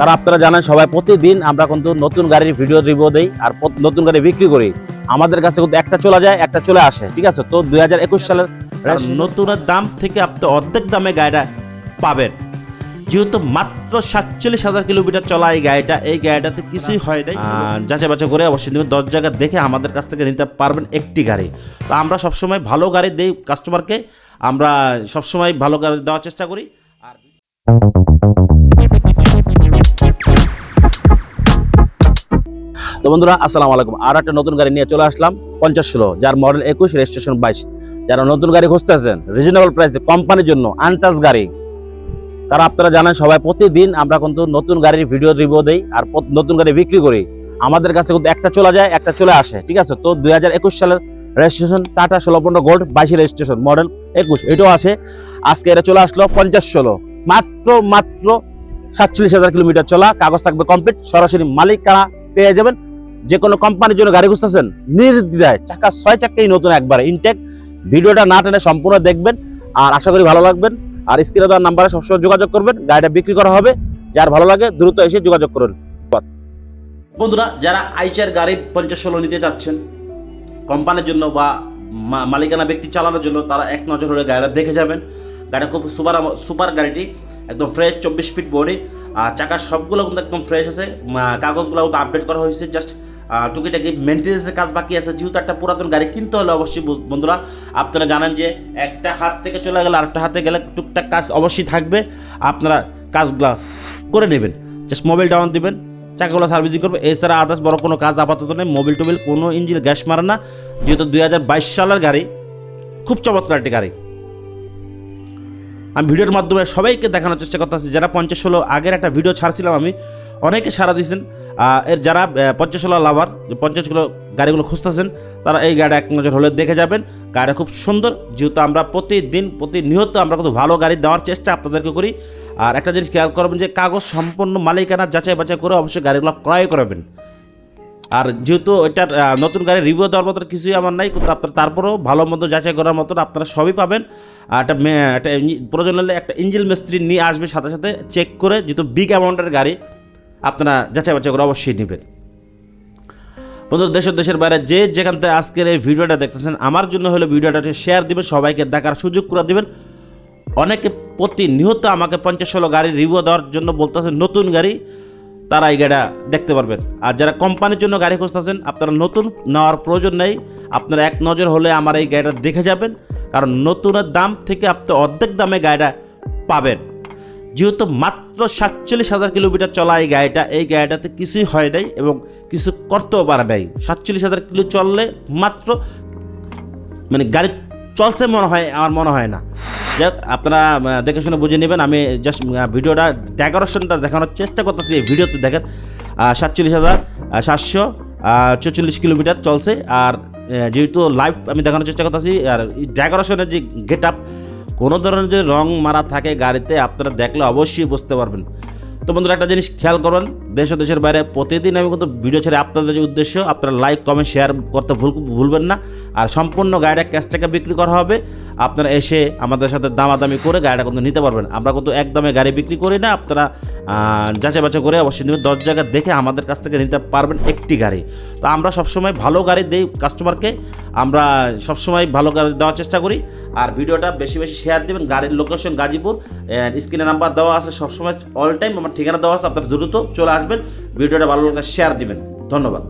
কারণ আপনারা জানেন সবাই প্রতিদিন আমরা কিন্তু নতুন গাড়ির ভিডিও রিভিউ দেই আর নতুন গাড়ি বিক্রি করি। আমাদের কাছে কিন্তু একটা চলে যায় একটা চলে আসে ঠিক আছে? তো দুই হাজার একুশ সালের নতুনের দাম থেকে আপনি অর্ধেক দামে গাড়িটা পাবেন। যেহেতু মাত্র সাতচল্লিশ হাজার কিলোমিটার চলা এই গাড়িটা এই গাড়িটাতে কিছুই হয় নাই। যাচাই বাছাই করে অবশ্যই নেবেন দশ জায়গা দেখে আমাদের কাছ থেকে নিতে পারবেন একটি গাড়ি। তো আমরা সবসময় ভালো গাড়ি দিই কাস্টমারকে আমরা সবসময় ভালো গাড়ি দেওয়ার চেষ্টা করি। আর বন্ধুরা, আসসালামু আলাইকুম। আর একটা নতুন গাড়ি নিয়ে চলে আসলাম, পঞ্চাশ ষোলো, যার মডেল একুশ রেজিস্ট্রেশন বাইশ। যারা নতুন গাড়ি খুঁজতেছেন রিজনেবল প্রাইসে কোম্পানির জন্য আনটাচ গাড়ি। কারণ আপনারা জানেন, সবাই প্রতিদিন আমরা কিন্তু নতুন গাড়ির ভিডিও রিভিউ দিই আর নতুন গাড়ি বিক্রি করি। আমাদের কাছে কিন্তু একটা চলে যায়, একটা চলে আসে, ঠিক আছে? তো দুই হাজার একুশ সালের রেজিস্ট্রেশন টাটা ষোলো পনেরো গোল্ড বাইশে রেজিস্ট্রেশন মডেল একুশ, এটাও আছে আজকে এটা চলে আসলো পঞ্চাশ ষোলো, মাত্র মাত্র সাতচল্লিশ হাজার কিলোমিটার চলা, কাগজ থাকবে কমপ্লিট সরাসরি মালিকানা পেয়ে যাবেন যে কোনো কোম্পানির জন্য গাড়ি খুঁজতেছেন, নির্দ্বিধায় চাকা ছয় চাকাই নতুন একবারে ইনটেক ভিডিওটা না টেনে সম্পূর্ণ দেখবেন আর আশা করি ভালো লাগবেন। আর স্ক্রিনে দেওয়ার নাম্বারে সবসময় যোগাযোগ করবেন, গাড়িটা বিক্রি করা হবে। যার ভালো লাগে দ্রুত এসে যোগাযোগ করুন। বন্ধুরা, যারা আইচার গাড়ি পঞ্চাশ ষোলো নিতে চাচ্ছেন কোম্পানির জন্য বা মালিকানা ব্যক্তি চালানোর জন্য তারা এক নজর হলে গাড়িটা দেখে যাবেন। গাড়িটা খুব সুপার সুপার গাড়িটি। একদম ফ্রেশ চব্বিশ ফিট বডি আর চাকার সবগুলো কিন্তু একদম ফ্রেশ আছে। কাগজগুলো কিন্তু আপডেট করা হয়েছে। জাস্ট টুকিটাকি মেনটেন্সের কাজ বাকি আছে। যেহেতু একটা পুরাতন গাড়ি কিনতে হলে অবশ্যই বন্ধুরা, আপনারা জানেন যে একটা হাত থেকে চলে গেলে আরেকটা হাতে গেলে টুকটাক কাজ অবশ্যই থাকবে। আপনারা কাজগুলো করে নেবেন। জাস্ট মোবাইল ডাউন দিবেন, চাকাগুলো সার্ভিসিং করবে। এছাড়া আদার্স বড় কোনো কাজ আপাতত নেই। মোবিল টোবিল কোনো ইঞ্জিন গ্যাস মারে না। যেহেতু দুই হাজার বাইশ সালের গাড়ি, খুব চমৎকার একটি গাড়ি। আমি ভিডিওর মাধ্যমে সবাইকে দেখানোর চেষ্টা করতেছি। যারা পঞ্চাশ ষোলো আগের একটা ভিডিও ছাড়ছিলাম আমি, অনেকে সারা দিয়েছেন। এর যারা পঞ্চাশ ষোলো লাভার পঞ্চাশ কিলো গাড়িগুলো খুঁজতেছেন, তারা এই গাড়ি এক নজর হলে দেখে যাবেন। গাড়িটা খুব সুন্দর, যেহেতু আমরা প্রতিদিন, প্রতিনিয়ত আমরা কিন্তু ভালো গাড়ি দেওয়ার চেষ্টা আপনাদেরকে করি। আর একটা জিনিস খেয়াল করবেন যে কাগজ সম্পূর্ণ মালিকানা যাচাই বাছাই করে অবশ্যই গাড়িগুলো ক্রয় করবেন। আর যেহেতু ওইটার নতুন গাড়ি রিভিউ দেওয়ার মতো কিছুই আমার নাই, কিন্তু আপনার তারপরেও ভালো মতো যাচাই করার মতন আপনারা সবই পাবেন। আর একটা একটা প্রয়োজন হলে একটা ইঞ্জিন মিস্ত্রি নিয়ে আসবে সাথে সাথে চেক করে, যেহেতু বিগ অ্যামাউন্টের গাড়ি, আপনারা যাচাই বাছাই করে অবশ্যই নেবেন। বন্ধু, দেশ দেশের বাইরে যে যেখান থেকে আজকের এই ভিডিওটা দেখতেছেন, আমার জন্য হলে ভিডিওটা শেয়ার দিবেন, সবাইকে দেখার সুযোগ করে দেবেন। অনেকে প্রতিনিয়ত আমাকে পঞ্চাশ ষোলো গাড়ি রিভিউ দেওয়ার জন্য বলতেছেন নতুন গাড়ি তারা এই গাড়িটা দেখতে পারবেন। আর যারা কোম্পানির জন্য গাড়ি খুঁজতেছেন, আপনারা নতুন নেওয়ার প্রয়োজন নেই। আপনারা এক নজর হলে আমার এই গাড়িটা দেখে যাবেন, কারণ নতুনের দাম থেকে আপনি অর্ধেক দামে গাড়িটা পাবেন। যেহেতু মাত্র সাতচল্লিশ হাজার কিলোমিটার চলা এই গাড়িটা, এই গাড়িটাতে কিছুই হয় নাই এবং কিছু করতেও পারে নাই। সাতচল্লিশ হাজার কিলো চললে মাত্র মানে গাড়ি চলছে মনে হয়, আমার মনে হয় না। যাক, আপনারা দেখে শুনে বুঝে নেবেন, আমি জাস্ট ভিডিওটা ডেকোরেশনটা দেখানোর চেষ্টা করতেছি, এই ভিডিওতে দেখেন সাতচল্লিশ হাজার সাতশো চল্লিশ কিলোমিটার চলছে, আর যেহেতু লাইভ আমি দেখানোর চেষ্টা করতেছি, আর ডেকোরেশনের যে গেট আপ কোনো ধরনের যে রং মারা থাকে গাড়িতে, আপনারা দেখলে অবশ্যই বুঝতে পারবেন। তো বন্ধুরা, একটা জিনিস খেয়াল করবেন দেশ দেশের বাইরে প্রতিদিন আমি কিন্তু ভিডিও ছেড়ে আপনাদের যে উদ্দেশ্য, আপনারা লাইক কমেন্ট শেয়ার করতে ভুল ভুলবেন না। আর সম্পূর্ণ গাড়িটা ক্যাশ টাকা বিক্রি করা হবে। আপনারা এসে আমাদের সাথে দামাদামি করে গাড়িটা কিন্তু নিতে পারবেন। আমরা কিন্তু একদমে গাড়ি বিক্রি করি না, আপনারা যাচাই বাছাই করে অবশ্যই দশ জায়গা দেখে আমাদের কাছ থেকে নিতে পারবেন একটি গাড়ি। তো আমরা সবসময় ভালো গাড়ি দিই কাস্টমারকে আমরা সবসময় ভালো গাড়ি দেওয়ার চেষ্টা করি। আর ভিডিওটা বেশি বেশি শেয়ার দেবেন। গাড়ির লোকেশন গাজীপুর স্ক্রিনে নাম্বার দেওয়া আছে। সবসময় অল টাইম আমার ঠিকানা দেওয়া আছে আপনারা দ্রুত চলে আসবেন। ভিডিওটা ভালো লাগলে শেয়ার দিবেন। ধন্যবাদ।